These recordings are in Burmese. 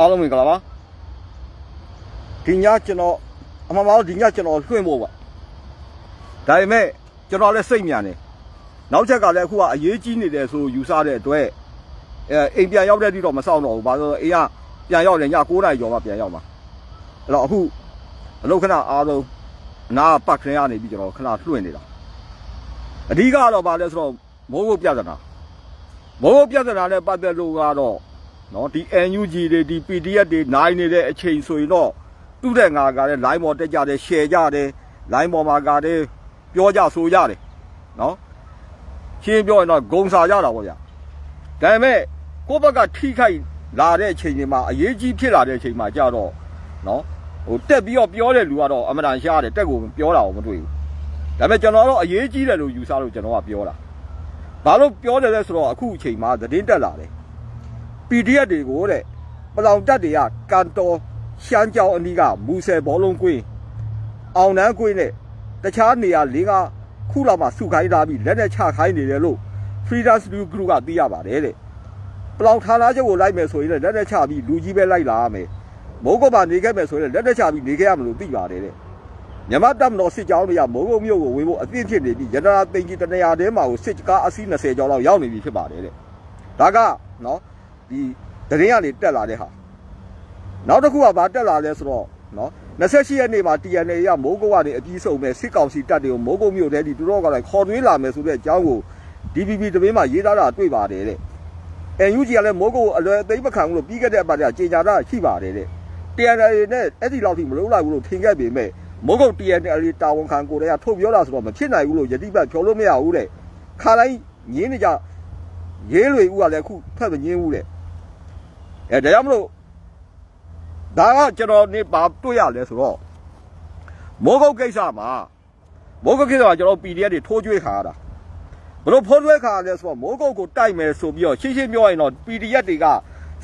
အားလုံးမင်္ဂလာပါဒီညကျွန်တော်အမှန်ပါတော့ဒီညကျွန်တော်လွှင့်ဖို့ပါဒါပေမဲ့ကျွန်တော်လည်းစိတ်မြန်တယ်နောက်ချက်ကလည်းအခုကအရေးကြီးနေတယ်ဆိုယူဆတဲ့အတွက်အဲအိမ်ပြန်ရောက်တဲ့တိတော့မဆောင်တော့ဘူးဘာလို့လဲအိမ်ကပြန်ရောက်တယ်ည9နာရီကျော်မှပြန်ရောက်မှာအဲ့တော့အခုအလုတ်ခဏအားလုံးအနာပတ်ခင်းရနေပြီကျွန်တော်ခဏလွှင့်နေတာအဓိကတော့ဘာလဲဆိုတော့မိုးကုတ်ပြဿနာမိုးကုတ်ပြဿနာနဲ့ပတ်သက်လို့ကတော့ နော်ဒီ NUG တွေဒီ PDF တွေနိုင်နေတဲ့အချိန်ဆိုရင်တော့သူ့တဲ့ငါကလည်း line ပေါ်တက်ကြတယ် share ကြတယ် line ပေါ်မှာကလည်းပြောကြဆိုကြတယ်နော်ရှင်းပြောရင်တော့ဂုံစာကြတာပေါ့ဗျာဒါပေမဲ့ကိုယ့်ဘက်ကထိခိုက်လာတဲ့အချိန်တွေမှာအရေးကြီးဖြစ်လာတဲ့အချိန်မှာကြတော့နော်ဟိုတက်ပြီးတော့ပြောတဲ့လူကတော့အမှန်တန်ရှားတယ်တက်ကိုပြောတာကိုမတွေ့ဘူးဒါပေမဲ့ကျွန်တော်တော့အရေးကြီးတယ်လို့ယူဆလို့ကျွန်တော်ကပြောတာဘာလို့ပြောတယ်လဲဆိုတော့အခုအချိန်မှာသတင်းတက်လာတယ် PDF တွေကိုတဲ့ပလောင်တက်တွေကကန်တော်ရှမ်းကြောင်းအနီးကမူဆယ်ဘောလုံးကွင်းအောင်နန်းကွင်းနဲ့တခြားနေရာ၄ကခုလောက်မှစုခိုင်းထားပြီးလက်နဲ့ချခိုင်းနေတယ်လို့ Freedom Studio Group ကသိရပါတယ်တဲ့ပလောင်ဌာနချုပ်ကိုလိုက်မယ်ဆိုရင်လည်းလက်နဲ့ချပြီးလူကြီးပဲလိုက်လာရမယ်မိုးကုတ်မှာနေခဲ့မယ်ဆိုရင်လည်းလက်နဲ့ချပြီးနေခဲ့ရမလို့သိပါတယ်တဲ့မြမတပ်မတော်စစ်ကြောင်းတွေကမိုးကုတ်မြို့ကိုဝင်ဖို့အသင့်ဖြစ်နေပြီးရတနာသိန်းကြီးတနေရာတဲမှာကိုစစ်ကားအစီး20ကျော်လောက်ရောက်နေပြီဖြစ်ပါတယ်တဲ့ဒါကနော် ဒီတရင်ကနေတက်လာတဲ့ဟာနောက်တစ်ခုကဘာတက်လာလဲဆိုတော့နော်28ရက်နေ့မှာ TNA ရမိုးကုတ်ကနေအပြီးဆုံးမဲ့စစ်ကောင်စီတပ်တွေကိုမိုးကုတ်မြို့ထဲဒီတူတော့ကလည်းခေါ်သွင်းလာမယ်ဆိုတဲ့အကြောင်းကို DPP တပင်းမှာရေးသားတာတွေ့ပါတယ်တဲ့ NUG ကလည်းမိုးကုတ်ကိုအလွယ်အသိမခံဘူးလို့ပြီးခဲ့တဲ့အပတ်ကကြေညာတာရှိပါတယ်တဲ့ TNA နဲ့အဲ့ဒီလောက်ထိမလုံးလိုက်ဘူးလို့ထင်ခဲ့ပေမဲ့မိုးကုတ် TNA တာဝန်ခံကိုယ်တည်းကထုတ်ပြောတာဆိုတော့မဖြစ်နိုင်ဘူးလို့ယတိပတ်ပြောလို့မရဘူးတဲ့ခါတိုင်းငင်းနေကြရေးလွေဦးကလည်းအခုဖက်မငင်းဘူးတဲ့ အဲဒါကြောင့်မလို့ဒါကကျွန်တော်နေပါတွေ့ရလဲဆိုတော့မိုးကုတ်ကိစ္စမှာမိုးကုတ်ကိစ္စကကျွန်တော် PDF တွေထိုးကျွေးခါရတာဘလို့ဖိုးကျွေးခါရလဲဆိုတော့မိုးကုတ်ကိုတိုက်မယ်ဆိုပြီးတော့ရှင်းရှင်းပြောရင်တော့ PDF တွေက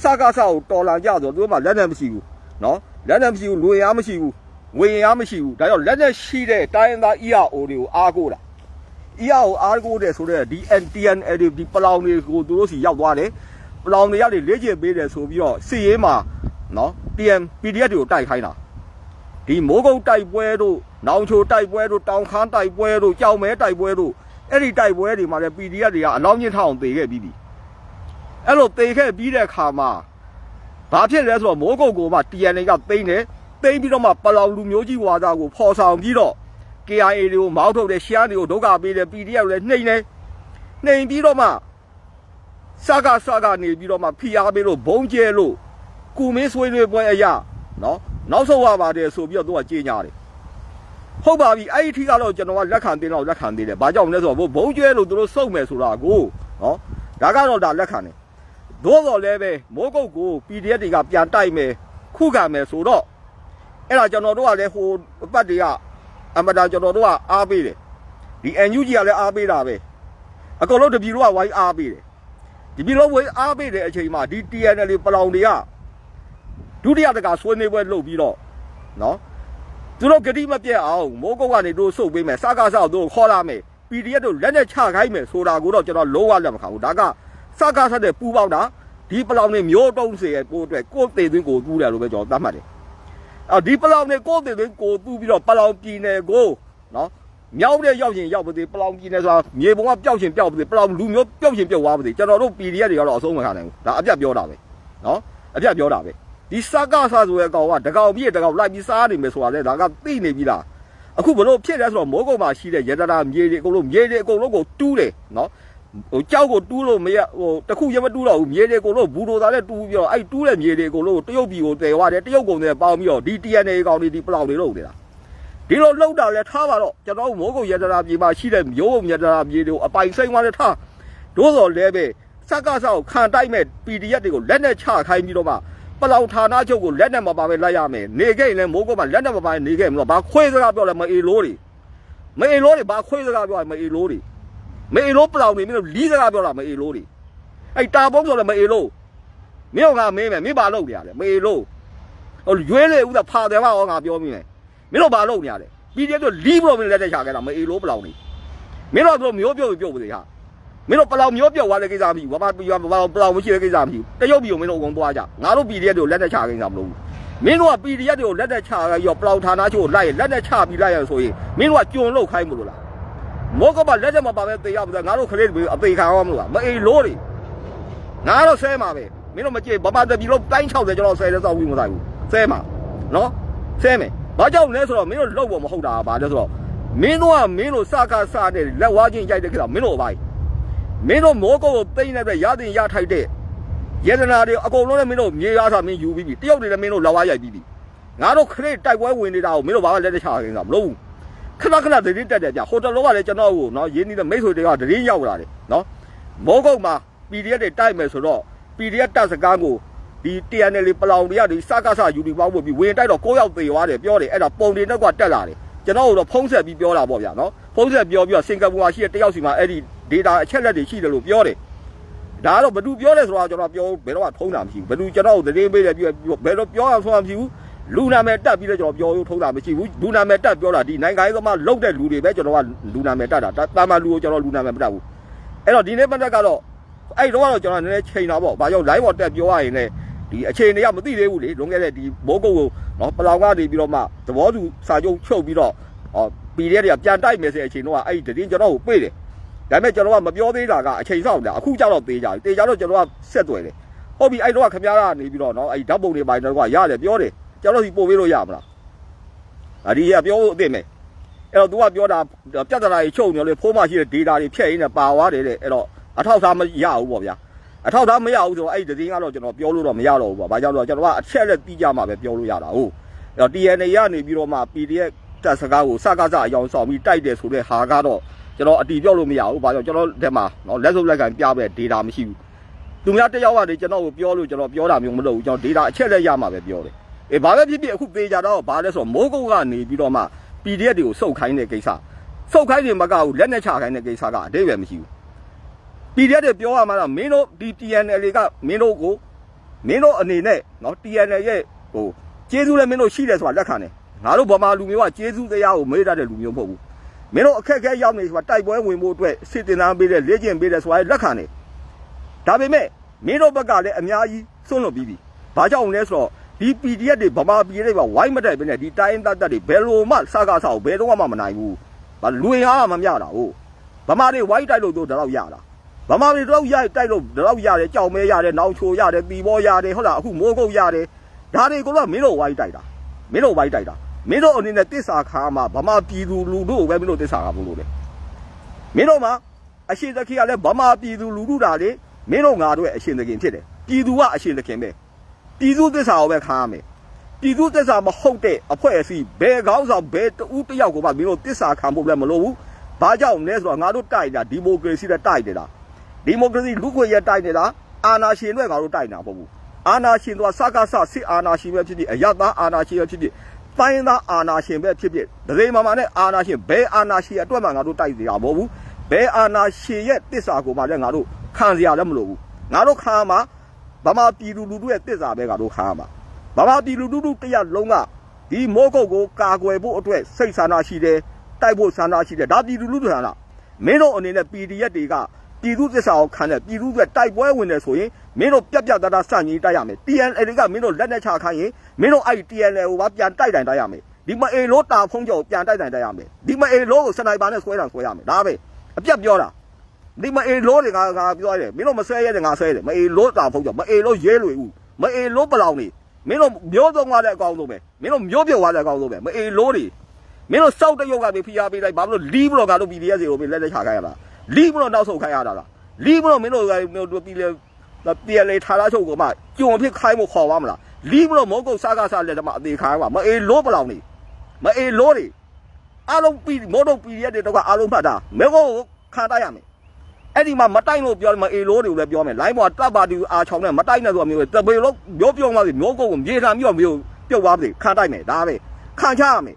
စကားစကိုတော်လာကြဆိုတော့သူတို့မှလက်နဲ့မရှိဘူးနော်လက်နဲ့မရှိဘူးလူရအားမရှိဘူးငွေရအားမရှိဘူးဒါကြောင့်လက်နဲ့ရှိတဲ့တိုင်းရင်းသား ERO တွေကိုအားကိုးတာ ERO အားကိုးတဲ့ဆိုတော့ဒီ NTN ဒီပလောင်တွေကိုသူတို့စီရောက်သွားတယ် ပလောင်တွေရတယ်လေ့ကျင့်ပေးတယ်ဆိုပြီးတော့စစ်ရေးမှာနော် TM PDF တွေကိုတိုက်ခိုင်းတာဒီမိုးကုတ်တိုက်ပွဲတို့နောင်ချိုတိုက်ပွဲတို့တောင်ခမ်းတိုက်ပွဲတို့ကြောက်မဲတိုက်ပွဲတို့အဲ့ဒီတိုက်ပွဲတွေမှာလည်း PDF တွေကအလောင်းမြင့်ထောင်သေခဲ့ပြီးပြီအဲ့လိုသေခဲ့ပြီးတဲ့အခါမှာဘာဖြစ်လဲဆိုတော့မိုးကုတ်ကိုမှ TNA ကသိမ်းတယ်သိမ်းပြီးတော့မှပလောင်လူမျိုးကြီးဝါဒကိုဖော်ဆောင်ပြီးတော့ KIA တွေကိုမောင်းထုတ်တယ်ရှမ်းတွေကိုဒုက္ခပေးတယ် PDF တွေလည်းနှိမ့်တယ်နှိမ့်ပြီးတော့မှ စကားစကားနေပြီးတော့မှဖိအားပေးလို့ဘုံကျဲလို့ကုမင်းဆွေးနွေးပွဲအရာနော်နောက်ဆုံးရပါတယ်ဆိုပြီးတော့သူကကြေညာတယ်ဟုတ်ပါပြီအဲ့ဒီထိကတော့ကျွန်တော်ကလက်ခံတင်တော့လက်ခံသေးတယ်ဘာကြောင့်လဲဆိုတော့ဘုံကျဲလို့သူတို့စုံမယ်ဆိုတာကိုနော်ဒါကတော့ဒါလက်ခံတယ်သို့တော်လည်းပဲမိုးကုတ်ကို PDF တွေကပြန်တိုက်မယ်ခုခံမယ်ဆိုတော့အဲ့ဒါကျွန်တော်တို့ကလည်းဟိုအပတ်တွေကအမတာကျွန်တော်တို့ကအားပေးတယ်ဒီ NUG ကလည်းအားပေးတာပဲအကုန်လုံးတပြည်တော့ကဝိုင်းအားပေးတယ် ဒီပြည်လုံးဝေးအားပေးတဲ့အချိန်မှာဒီ TNL ပလောင်တွေကဒုတိယတကဆွေးနွေးပွဲလုပ်ပြီးတော့နော်သူတို့ဂတိမပြတ်အောင်မိုးကုတ်ကနေတို့စုပ်ပေးမယ်စကားဆောက်တို့ခေါ်လာမယ် PDF တို့လက်နဲ့ချခိုင်းမယ်ဆိုတာကိုတော့ကျွန်တော်လုံးဝလက်မခံဘူးဒါကစကားဆက်တဲ့ပူပေါင်းတာဒီပလောင်တွေမျိုးတုံးစေရဲ့ပို့အတွက်ကိုယ်သေးသွင်းကိုတူးတယ်လို့ပဲကျွန်တော်သတ်မှတ်တယ်အော်ဒီပလောင်တွေကိုယ်သေးသွင်းကိုတူးပြီးတော့ပလောင်ပြည်နယ်ကိုနော် မြောက်တဲ့ရောက်ရင်ရောက်ပါသေးပလောင်ပြည်နယ်ဆိုတာမြေပုံကပျောက်ရှင်ပျောက်ပါသေးပလောင်လူမျိုးပျောက်ရှင်ပျောက်သွားပါသေးကျွန်တော်တို့ PDF တွေကတော့အဆုံးမခံနိုင်ဘူးဒါအပြတ်ပြောတာပဲနော်အပြတ်ပြောတာပဲဒီစကားဆာဆိုရဲ့ကောင်ကတကောင်ပြည့်တကောင်လိုက်ပြီးစားနေမယ်ဆိုတာလေဒါကသိနေပြီလားအခုဘလို့ဖြစ်လဲဆိုတော့မိုးကုတ်မှာရှိတဲ့ရတနာမြေတွေအကုန်လုံးမြေတွေအကုန်လုံးကိုတူးတယ်နော်ဟိုကြောက်ကိုတူးလို့မရဟိုတခုရမတူးတော့ဘူးမြေတွေအကုန်လုံးဘူဒိုသားနဲ့တူးပြီးတော့အဲ့တူးတဲ့မြေတွေအကုန်လုံးကိုတရုတ်ပြည်ကိုတည်သွားတယ်တရုတ်ကုန်တွေပေါင်းပြီးတော့ဒီ TNA ကောင်တွေဒီပလောက်တွေလုပ်နေတာ ဒီလိုလောက်တာလဲထားပါတော့ကျွန်တော်တို့မိုးကုတ်ရတနာပြည်မှာရှိတဲ့မျိုးုံရတနာပြည်တွေကိုအပိုင်စိမ့်သွားလဲထားဒို့တော်လဲပဲစက်ကဆောက်ခံတိုက်မဲ့ PDF တွေကိုလက်နဲ့ချခိုင်းပြီးတော့မှပလောက်ဌာနချုပ်ကိုလက်နဲ့မပါပဲလိုက်ရမယ်နေခဲ့ရင်လည်းမိုးကုတ်မှာလက်နဲ့မပါနေခဲ့မလို့ဘာခွေးစကားပြောလဲမအေလိုးတွေမအေလိုးတွေဘာခွေးစကားပြောလဲမအေလိုးတွေမအေလိုးပလောက်နေမင်းတို့လီးစကားပြောတာမအေလိုးတွေအဲ့တာပုံးဆိုလဲမအေလိုးမင်းကမင်းမယ်မင်းဘာလုပ်နေရလဲမအေလိုးဟိုရွေးလေဦးသာဖာတယ်မအောင်ငါပြောမိမယ် မင်းတို့ဘာလုပ်နေရလဲပြီးတဲ့တော့လီးဘလို့မင်းလက်တက်ချခဲ့တာမအေလိုးပလောင်နေမင်းတို့တို့မျိုးပြုတ်ပြုတ်ပါစေဟာမင်းတို့ပလောင်မျိုးပြောက်သွားတဲ့ကိစ္စမရှိဘူးဘာမှပြီးပလောင်ပလောင်မရှိတဲ့ကိစ္စမရှိဘူးတရုတ်ပြည်ကိုမင်းတို့အကုန်သွားကြငါတို့ PDF တွေကိုလက်နဲ့ချကိစ္စမလုပ်ဘူးမင်းတို့က PDF တွေကိုလက်နဲ့ချရောပလောင်ဌာနချို့လိုက်လက်နဲ့ချပြီးလိုက်ရဆိုရင်မင်းတို့ကကြုံလောက်ခိုင်းမလို့လားမောကမလက်ချက်မပါပဲတေရပါငါတို့ခလေးတွေအသေးခံအောင်မလို့လားမအေးလို့တွေငါတော့ဆဲမှာပဲမင်းတို့မကြည့်ဗမာတပြည်လုံးတိုင်း60ကျွန်တော်ဆဲတဲ့စောက်ပြီးမဆိုင်ဘူးဆဲမှာနော်ဆဲမယ် ဘာကြောင့်လဲဆိုတော့မင်းတို့လောက်ဖို့မဟုတ်တာပါလဲဆိုတော့မင်းတို့ကမင်းတို့စကားစတဲ့လက်ဝါးချင်းရိုက်တဲ့ကိစ္စမင်းတို့အပိုင်းမင်းတို့မောကုတ်ကိုတိမ့်နေတဲ့ရတင်ရထိုက်တဲ့ယေဒနာတွေအကုန်လုံးလည်းမင်းတို့မြေရတာမင်းယူပြီးပြီတယောက်တွေလည်းမင်းတို့လက်ဝါးရိုက်ပြီးပြီငါတို့ခရစ်တိုက်ပွဲဝင်နေတာကိုမင်းတို့ဘာမှလက်တချခိုင်းတာမလုပ်ဘူးခဏခဏတတိတက်တယ်ဗျဟိုတလောကလည်းကျွန်တော်ကိုနော်ရင်းနေတဲ့မိတ်ဆွေတွေကတတိရောက်လာတယ်နော်မောကုတ်မှာ PDF တွေတိုက်မယ်ဆိုတော့ PDF တပ်စကားကို ဒီ TNL ပလောင်တွေကဒီစကားဆယူနီပေါင်းပို့ပြီးဝင်တိုက်တော့9ယောက်သေသွားတယ်ပြောတယ်အဲ့ဒါပုံတွေနဲ့ကတက်လာတယ်ကျွန်တော်တို့ဖုံးဆက်ပြီးပြောတာပေါ့ဗျာနော်ဖုံးဆက်ပြောပြီးတော့စင်ကာပူမှာရှိတဲ့တယောက်စီမှာအဲ့ဒီ data အချက်လက်တွေရှိတယ်လို့ပြောတယ်ဒါကတော့ဘယ်သူပြောလဲဆိုတော့ကျွန်တော်ပြောဘယ်တော့မှထုံးတာမရှိဘူးဘယ်သူကျွန်တော်သတင်းပေးတယ်ပြီးဘယ်တော့ပြောအောင်ဆိုတာမရှိဘူးလူနာမည်တက်ပြီးတော့ကျွန်တော်ပြောလို့ထုံးတာမရှိဘူးလူနာမည်တက်ပြောတာဒီနိုင်ငံရေးသမားလုတ်တဲ့လူတွေပဲကျွန်တော်ကလူနာမည်တက်တာတာမန်လူကိုကျွန်တော်လူနာမည်မတက်ဘူးအဲ့တော့ဒီနေ့ပတ်သက်ကတော့အဲ့တော့ကတော့ကျွန်တော်နည်းနည်းချိန်တာပေါ့ဘာကြောင့် live ပေါ်တက်ပြောရရင်လည်း ဒီအခြေအနေကမသိသေးဘူးလေလွန်ခဲ့တဲ့ဒီမိုးကုတ်ကိုနော်ပလောင်ကနေပြီးတော့မှသဘောတူစာချုပ်ချုပ်ပြီးတော့ဟော PDF တွေကပြန်တိုက်မယ်ဆိုတဲ့အချိန်တော့အဲ့ဒီတရင်ကျွန်တော်ကိုပြေးတယ်ဒါပေမဲ့ကျွန်တော်ကမပြောသေးတာကအချိန်ဆောင်တယ်အခုကျတော့သေးကြပြီတေကြတော့ကျွန်တော်ကဆက်သွယ်တယ်ဟုတ်ပြီအဲ့တော့ခင်ဗျားကနေပြီးတော့နော်အဲ့ဓာတ်ပုံတွေပိုင်းတော့ကရတယ်ပြောတယ်ကျွန်တော်စီပို့ပေးလို့ရမလားအဒီကပြောဖို့အစ်စ်မယ်အဲ့တော့ तू ကပြောတာပြဿနာကြီးချုပ်နေလို့ဖိုးမရှိတဲ့ data တွေဖြည့်ရင်းနဲ့ပါသွားတယ်တဲ့အဲ့တော့အထောက်ထားမရဘူးပေါ့ဗျာ အထောက်ထားမရဘူးဆိုတော့အဲ့ဒီသတင်းကတော့ကျွန်တော်ပြောလို့တော့မရတော့ဘူးပေါ့ဘာကြောင့်လဲကျွန်တော်ကအချက်လက်ပြီးကြမှာပဲပြောလို့ရတာဟုတ်အဲ့တော့ TNA ကနေပြီးတော့မှ PDF တက်စကားကိုစကားစအယောင်ဆောင်ပြီးတိုက်တယ်ဆိုတဲ့ဟာကတော့ကျွန်တော်အတီးပြောလို့မရဘူးဘာကြောင့်ကျွန်တော်တက်မှာနော်လက်စုပ်လက်ကန်ပြပဲ data မရှိဘူးသူများတစ်ယောက်ကနေကျွန်တော်ကိုပြောလို့ကျွန်တော်ပြောတာမျိုးမလုပ်ဘူးကျွန်တော် data အချက်လက်ရမှာပဲပြောတယ်အေးဘာပဲဖြစ်ဖြစ်အခုသေးကြတော့ဘာလဲဆိုတော့မိုးကုတ်ကနေပြီးတော့မှ PDF တွေကိုစုပ်ခိုင်းတဲ့ကိစ္စစုပ်ခိုင်းနေမကဘူးလက်နဲ့ချခိုင်းတဲ့ကိစ္စကအတိတ်ပဲမရှိဘူး PDF တွေပြောရမှာတော့မင်းတို့ဒီ TNL ကမင်းတို့ကိုမင်းတို့အနေနဲ့နော် TNL ရဲ့ဟိုကျေးဇူးလည်းမင်းတို့ရှိတယ်ဆိုတာလက်ခံတယ်ငါတို့ဗမာလူမျိုးကကျေးဇူးတရားကိုမေးတတ်တဲ့လူမျိုးမဟုတ်ဘူးမင်းတို့အခက်အခဲရောက်နေဆိုတာတိုက်ပွဲဝင်ဖို့အတွက်စစ်တင်သားပေးတဲ့လေ့ကျင့်ပေးတဲ့ဆိုတာလက်ခံတယ်ဒါပေမဲ့မင်းတို့ဘက်ကလည်းအများကြီးစွန့်လွတ်ပြီးပြီဘာကြောင့်လဲဆိုတော့ဒီ PDF တွေဗမာပြည်တွေကဝိုင်းမတိုက်ပဲနဲ့ဒီတိုင်းတတ်တတ်တွေဘယ်လိုမှစကားဆောက်ဘယ်တော့မှမနိုင်ဘူးဘာလူရင်အားမှမမျှတာဟုတ်ဗမာတွေဝိုင်းတိုက်လို့တော့တော့ရတာ ဗမာတွေတော့ရိုက်တိုက်လို့တော့ရတယ်ကြောက်မဲရတယ်နောင်ချိုရတယ်တီဘောရတယ်ဟုတ်လားအခုမိုးကုတ်ရတယ်ဒါတွေကိုတော့မင်းတို့ဝိုင်းတိုက်တာမင်းတို့ဝိုင်းတိုက်တာမင်းတို့အနေနဲ့တစ္ဆာခါမှာဗမာပြည်သူလူတို့ကိုပဲမင်းတို့တစ္ဆာခါဖို့လို့လေမင်းတို့မှာအရှင်သခင်ကလည်းဗမာပြည်သူလူတို့တာလေမင်းတို့ငါတို့ရဲ့အရှင်သခင်ဖြစ်တယ်ပြည်သူကအရှင်သခင်ပဲပြည်သူတစ္ဆာကိုပဲခါရမယ်ပြည်သူတစ္ဆာမဟုတ်တဲ့အဖွဲ့အစည်းဘယ်ကောင်းဆောင်ဘယ်တူတယောက်ကိုမှမင်းတို့တစ္ဆာခံဖို့လည်းမလိုဘူးဘာကြောင့်လဲဆိုတော့ငါတို့တိုက်တာဒီမိုကရေစီနဲ့တိုက်နေတာ ဒီမိုကရေစီလူ့ခွင့်ရတိုက်နေတာအာဏာရှင်တွေငါတို့တိုက်နေတာမဟုတ်ဘူးအာဏာရှင်တို့ကစကားဆစစ်အာဏာရှင်ပဲဖြစ်ဖြစ်အယတ်သားအာဏာရှင်ပဲဖြစ်ဖြစ်တိုင်းသားအာဏာရှင်ပဲဖြစ်ဖြစ်ဒရေမာမာနဲ့အာဏာရှင်ဘယ်အာဏာရှင်အတွက်မှငါတို့တိုက်နေတာမဟုတ်ဘူးဘယ်အာဏာရှင်ရဲ့တစ္ဆာကိုမှလည်းငါတို့ခံစရာလည်းမလိုဘူးငါတို့ခံမှာဗမာပြည်သူလူထုရဲ့တစ္ဆာပဲငါတို့ခံမှာဗမာပြည်လူထုတရက်လုံးကဒီမိုးကုတ်ကိုကာကွယ်ဖို့အတွက်စိတ်ဆန္ဒရှိတယ်တိုက်ဖို့ဆန္ဒရှိတယ်ဒါပြည်သူလူထုဆန္ဒမင်းတို့အနေနဲ့ PDF တွေက ပြည်သူသစ္စာကိုခံတဲ့ပြည်သူတွေတိုက်ပွဲဝင်နေဆိုရင်မင်းတို့ပြက်ပြက်သားသားစန့်ကြီးတိုက်ရမယ် TNL ကမင်းတို့လက်နဲ့ချခိုင်းရင်မင်းတို့အဲ့ TNL ကိုပါပြန်တိုက်တိုင်တိုက်ရမယ်ဒီမအေလို့တာဖုံးကြော်ပြန်တိုက်တိုင်တိုက်ရမယ်ဒီမအေလို့ကိုစနိုက်ပါနဲ့ဆွဲတာဆွဲရမယ်ဒါပဲအပြက်ပြောတာဒီမအေလို့တွေကငါပြောရတယ်မင်းတို့မဆွဲရဲတဲ့ငါဆွဲတယ်မအေလို့တာဖုံးကြော်မအေလို့ရဲလွေဦးမအေလို့ပလောင်နေမင်းတို့မျိုးသုံးသွားတဲ့အကောင်းဆုံးပဲမင်းတို့မျိုးပြုတ်သွားတဲ့အကောင်းဆုံးပဲမအေလို့တွေမင်းတို့စောက်တရုတ်ကနေဖိအားပေးလိုက်ဘာလို့လီးဘလော့ကတော့ PDF တွေကိုလက်လက်ချခိုင်းရတာ လီးဘလော့နောက်ဆုတ်ခိုင်းရတာလားလီးဘလော့မင်းတို့ကပြည်လေပြည်လေထားလားချုပ်ကမှကြုံဖြစ်ခိုင်းဖို့ခေါ်ပါမလားလီးဘလော့မောကုတ်စားကားစားလက်တမအသေးခိုင်းပါမအေလို့ပလောင်နေမအေလို့တွေအားလုံးပြီးမောတော့ PDF တွေတော့အားလုံးမှတ်တာမေကုတ်ကိုခံတိုက်ရမယ်အဲ့ဒီမှာမတိုက်လို့ပြောမအေလို့တွေကိုလည်းပြောမယ်လိုင်းပေါ်တပ်ပါတီအာချောင်းနဲ့မတိုက်နဲ့ဆိုတာမျိုးတပေလို့မျိုးပြုံးသွားပြီမျိုးကုတ်ကိုမြေထားမျိုးမျိုးပြုတ်သွားပြီခံတိုက်မယ်ဒါပဲခံချရမယ်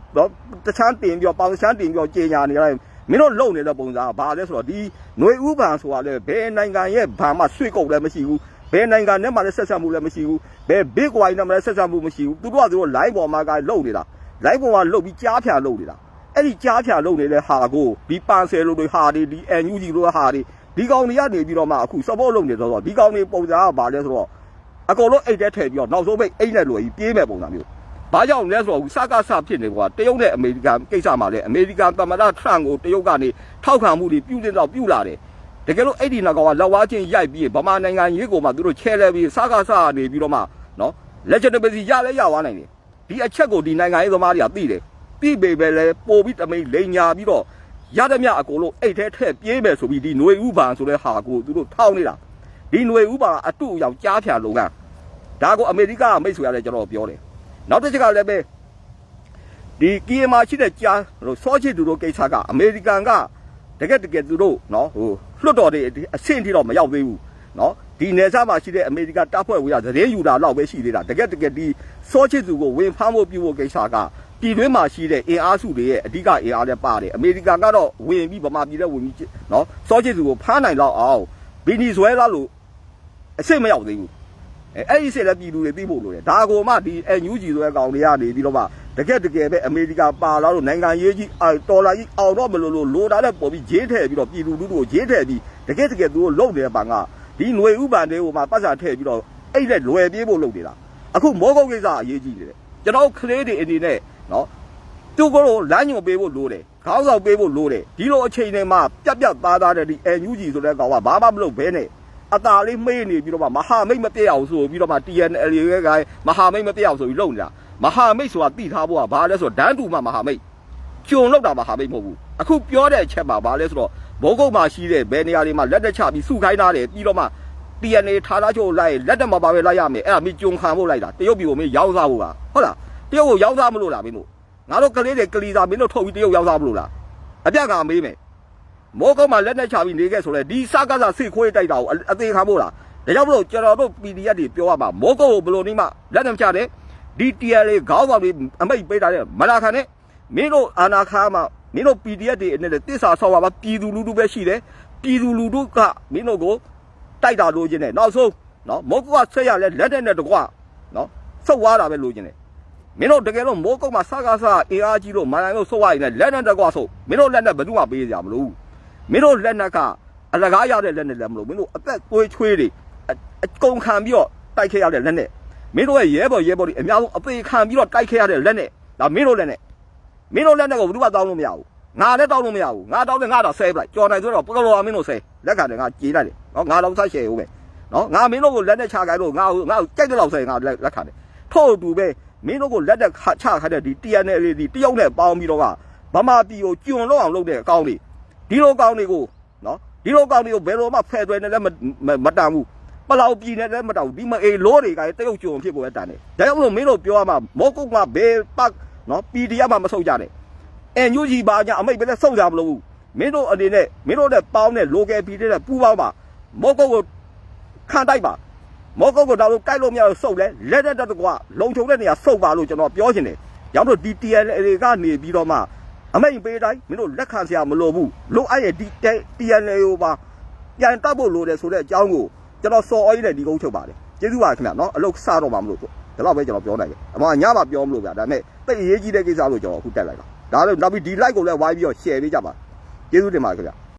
တော့တချမ်းတင်ပြီးတော့ပေါင်ချမ်းတင်ပြီးတော့ကြေညာနေရတယ်မင်းတို့လုံနေတဲ့ပုံစံကဘာလဲဆိုတော့ဒီຫນွေဥပံဆိုတာလေဘယ်နိုင်ငံရဲ့ဘာမှဆွေကုတ်လည်းမရှိဘူးဘယ်နိုင်ငံနဲ့မှလည်းဆက်ဆက်မှုလည်းမရှိဘူးဘယ် big wine နဲ့မှလည်းဆက်ဆက်မှုမရှိဘူးသူတို့ကသူတို့ line ပေါ်မှာကလုံနေတာ line ပေါ်မှာလုံပြီးကြားဖြာလုံနေတာအဲ့ဒီကြားဖြာလုံနေတဲ့ဟာကိုဒီပန်ဆယ်လိုတွေဟာတွေဒီ NUG လိုဟာတွေဒီကောင်တွေကနေပြီးတော့မှအခု support လုပ်နေတော့ဒီကောင်တွေပုံစံကဘာလဲဆိုတော့အကုန်လုံးအိတ်ထဲထည့်ပြီးတော့နောက်ဆုံးပိတ်အိတ်နဲ့လွယ်ကြီးပြေးမဲ့ပုံစံမျိုး ဘာကြောင့်လဲဆိုတော့စကားဆဖြစ်နေကွာတရုတ်နဲ့အမေရိကန်ကိစ္စမှာလဲအမေရိကန်သမ္မတထရန့်ကိုတရုတ်ကနေထောက်ခံမှုတွေပြုတင်တော့ပြုလာတယ်တကယ်လို့အဲ့ဒီနောက်ကောင်ကလောက်ဝါချင်းရိုက်ပြီးဗမာနိုင်ငံရေးကိုမှသူတို့ချဲလဲပြီးစကားဆနေပြီးတော့မှနော် legitimacy ရလဲရသွားနိုင်တယ်ဒီအချက်ကိုဒီနိုင်ငံရေးသမားတွေကသိတယ် ပြီးပေပဲလဲပို့ပြီးတမိန်လိန်ညာပြီးတော့ရသမျှအကုန်လုံးအိတ်ထဲထည့်ပြေးမယ်ဆိုပြီးဒီຫນွေဥပံဆိုတဲ့ဟာကိုသူတို့ထောင်းနေတာဒီຫນွေဥပံအတူရောက်ကြားဖြာလုံကဒါကိုအမေရိကမိတ်ဆွေရတယ်ကျွန်တော်ပြောတယ် နောက်တစ်ချက်ကလည်းပဲဒီကီယမာရှိတဲ့ကြားစောချစ်သူတို့ကိစ္စကအမေရိကန်ကတကယ်တကယ်သူတို့နော်ဟိုလွတ်တော်တွေအဆင့်ထိတော့မရောက်သေးဘူးနော်ဒီနယ်စပ်မှာရှိတဲ့အမေရိကန်တပ်ဖွဲ့ဝင်ကသတင်းယူတာတော့ပဲရှိသေးတာတကယ်တကယ်ဒီစောချစ်သူကိုဝင်ဖမ်းဖို့ပြုဖို့ကိစ္စကပြည်တွင်းမှာရှိတဲ့အင်အားစုတွေရဲ့အဓိကအင်အားလည်းပါတယ်အမေရိကန်ကတော့ဝင်ပြီးဗမာပြည်လည်းဝင်ပြီးနော်စောချစ်သူကိုဖမ်းနိုင်တော့အောင်ဗီနီဇွဲလားလို့အစ်စ်မရောက်သေးဘူး အဲအဲ့ဒီစစ်လည်းပြည်သူတွေသိဖို့လိုတယ်ဒါကိုမှဒီအန်ယူဂျီဆိုတဲ့ကောင်တွေကနေပြီးတော့မှတကယ်တကယ်ပဲအမေရိကန်ပါလာလို့နိုင်ငံရေးကြီးအော်တော်လာကြီးအောင်တော့မလို့လို့လိုတာလည်းပေါ်ပြီးဂျင်းထည့်ပြီးတော့ပြည်သူလူထုကိုဂျင်းထည့်ပြီးတကယ်တကယ်သူတို့လုံနေတဲ့ပံကဒီຫນွေဥပန်တွေကိုမှပတ်စာထည့်ပြီးတော့အဲ့လက်လွယ်ပြေးဖို့လုပ်နေတာအခုမောကုတ်ကိစ္စအရေးကြီးနေတယ်ကျွန်တော်ကလေးတွေအနေနဲ့နော်သူကတော့လမ်းညွှန်ပေးဖို့လိုတယ်ခေါင်းဆောင်ပေးဖို့လိုတယ်ဒီလိုအချိန်တွေမှာပြက်ပြက်သားသားတဲ့ဒီ NUG ဆိုတဲ့ကောင်ကဘာမှမလုပ်ဘဲနဲ့ အตาလေးမေးနေပြီးတော့မှမဟာမိတ်မပြည့်အောင်ဆိုပြီးတော့မှ TNL ရဲ့ကိုင်းမဟာမိတ်မပြည့်အောင်ဆိုပြီးလုပ်နေတာမဟာမိတ်ဆိုတာတိထားဖို့ကဘာလဲဆိုတော့ဒန်းတူမှမဟာမိတ်ကျုံလောက်တာမဟာမိတ်မဟုတ်ဘူးအခုပြောတဲ့အချက်မှာဘာလဲဆိုတော့ဘောကုတ်မှာရှိတဲ့ဘယ်နေရာတွေမှာလက်တက်ချပြီးစုခိုင်းထားတယ်ပြီးတော့မှ TNL ထားသားချို့လိုက်လက်တက်မှာပါပဲလိုက်ရမယ်အဲ့ဒါမင်းကျုံခံဖို့လိုက်တာတရုတ်ပြည်ကိုမင်းရောက်စားဖို့ကဟုတ်လားတရုတ်ကိုရောက်သားမလို့လားမင်းတို့ငါတို့ကလေးတွေကလီသာမင်းတို့ထုတ်ပြီးတရုတ်ရောက်သားမလို့လားအပြက်ကမေးမယ် မောကုတ်မှာလက်နဲ့ချပြီးနေခဲ့ဆိုလဲဒီစကားစားစိတ်ခွေးတိုက်တာကိုအသေးခံဖို့လားဒါကြောင့်မလို့ကျွန်တော်တို့ PDF တွေပြောရမှာမောကုတ်ကိုဘယ်လိုနည်းမှလက်နဲ့ချတယ်ဒီ TL လေးခေါင်းဆောင်တွေအမိတ်ပေးတာတဲ့မလာခံနဲ့မင်းတို့အာနာခါမှာမင်းတို့ PDF တွေအနေနဲ့တစ္ဆာဆောက်ပါပါပြည်သူလူထုပဲရှိတယ်ပြည်သူလူထုကမင်းတို့ကိုတိုက်တာလို့ခြင်းနဲ့နောက်ဆုံးနော်မောကုတ်ကဆက်ရလဲလက်နဲ့တကွနော်စုပ်သွားတာပဲလို့ခြင်းနဲ့မင်းတို့တကယ်လို့မိုးကုတ်မှာစကားစားအေအားကြီးလို့မာနိုင်လို့ဆုတ်ရရင်လည်းလက်နဲ့တကွဆုတ်မင်းတို့လက်နဲ့ဘယ်သူမှပေးကြမလို့ မင်းတို့လက်နဲ့ကအလကားရတဲ့လက်နဲ့လည်းမလို့မင်းတို့အသက်သွေးချွေးတွေအကုန်ခံပြီးတော့တိုက်ခဲ့ရတဲ့လက်နဲ့မင်းတို့ရဲ့ရဲဘော်ရဲဘော်တွေအများဆုံးအသေးခံပြီးတော့တိုက်ခဲ့ရတဲ့လက်နဲ့ဒါမင်းတို့လက်နဲ့မင်းတို့လက်နဲ့ကိုဘယ်သူမှတောင်းလို့မရဘူးငါလည်းတောင်းလို့မရဘူးငါတောင်းတယ်ငါတော့ဆဲပလိုက်ကြော်နိုင်ဆိုတော့ပလောလောမင်းတို့ဆဲလက်ခံတယ်ငါကြေးလိုက်တယ်နော်ငါတော့ဆက်ရှယ်ဦးပဲနော်ငါမင်းတို့ကိုလက်နဲ့ချခိုင်းလို့ငါငါကြိုက်တဲ့လောက်ဆဲငါလက်ခံတယ်ထို့အတူပဲမင်းတို့ကိုလက်တက်ချခိုင်းတဲ့ဒီ TNL လေးဒီတယောက်နဲ့ပေါင်းပြီးတော့ကဗမာပြည်ကိုကျွံလောက်အောင်လုပ်တဲ့အကောင်းတွေ ဒီလိုကောင်းတွေကိုနော်ဒီလိုကောင်းတွေကိုဘယ်လိုမှဖယ်သွဲနေလည်းမတန်ဘူးပလောက်ပြည်နဲ့လည်းမတောက်ဒီမအေလို့တွေကတရုတ်ကျွံဖြစ်ပေါ်တန်တယ်ဒါကြောင့်မလို့မင်းတို့ပြောရမှာမောကုတ်ကဘေးပတ်နော် PDF မှာမဆုတ်ကြနဲ့အန်ယူဂျီပါညာအမိတ်ပဲဆုတ်ကြမလို့မင်းတို့အနေနဲ့မင်းတို့နဲ့ပေါင်းတဲ့ local PD နဲ့ပူးပေါင်းပါမောကုတ်ကိုခံတိုက်ပါမောကုတ်ကိုတော့တိုက်လို့မရလို့စုပ်လဲလက်တဲ့တကွာလုံချုံတဲ့နေရာစုပ်ပါလို့ကျွန်တော်ပြောချင်တယ်။ရောက်တော့ဒီ TNL တွေကနေပြီးတော့မှ အမိတ်ပေးတိုင်းမင်းတို့လက်ခံစရာမလိုဘူး။လို့အဲ့ရဲ့ဒီ TNL ကိုပါပြန်တက်ဖို့လိုတယ်ဆိုတဲ့အကြောင်းကိုကျွန်တော်စော်အော်ကြီးနဲ့ဒီကုန်းချုပ်ပါတယ်။ကျေးဇူးပါခင်ဗျာနော်အလုတ်စတော့မှမလို့ဒါတော့ပဲကျွန်တော်ပြောနိုင်တယ်။အမညမှာပြောမလို့ဗျာဒါပေမဲ့တိတ်အရေးကြီးတဲ့ကိစ္စလို့ကျွန်တော်အခုတက်လိုက်တာ။ဒါလည်းနောက်ပြီးဒီ like ကိုလည်းဝိုင်းပြီးတော့ share ပေးကြပါ။ကျေးဇူးတင်ပါတယ်ခင်ဗျာ။